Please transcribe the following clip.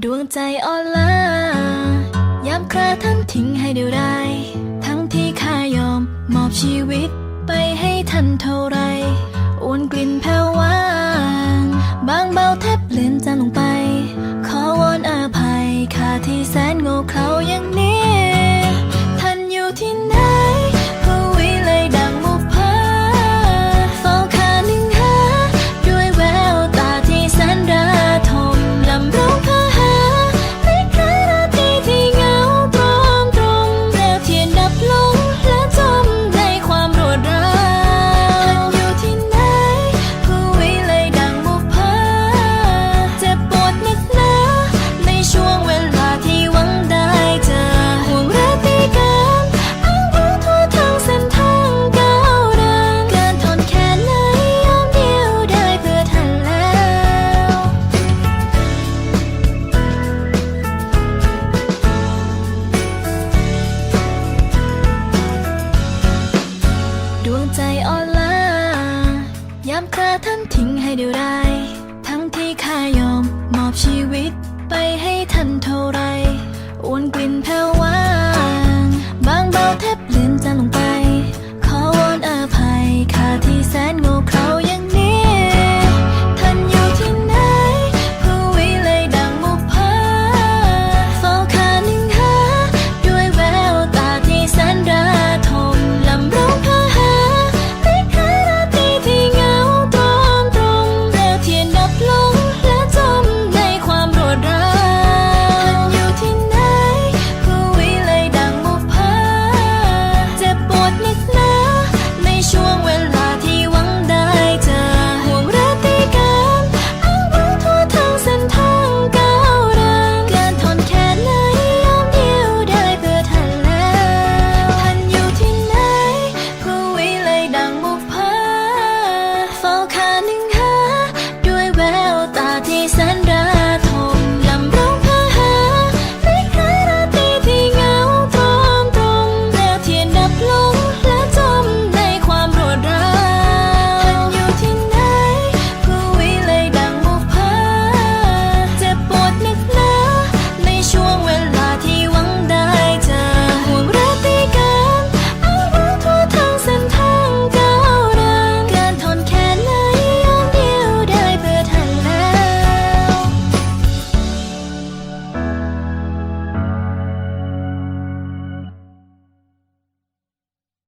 ดวงใจอ่อนล้ายามคราทั้งทิ้งให้เดียวดายทั้งที่ข้ายอมมอบชีวิตไปให้ทันเท่าไร อ้วนกลิ่น ยับเธอท่านทิ้งให้เดียวดายทั้งที่ข้ายอมมอบชีวิต ไปให้ท่านเท่าไรอวนกลิ่นแผ่ววา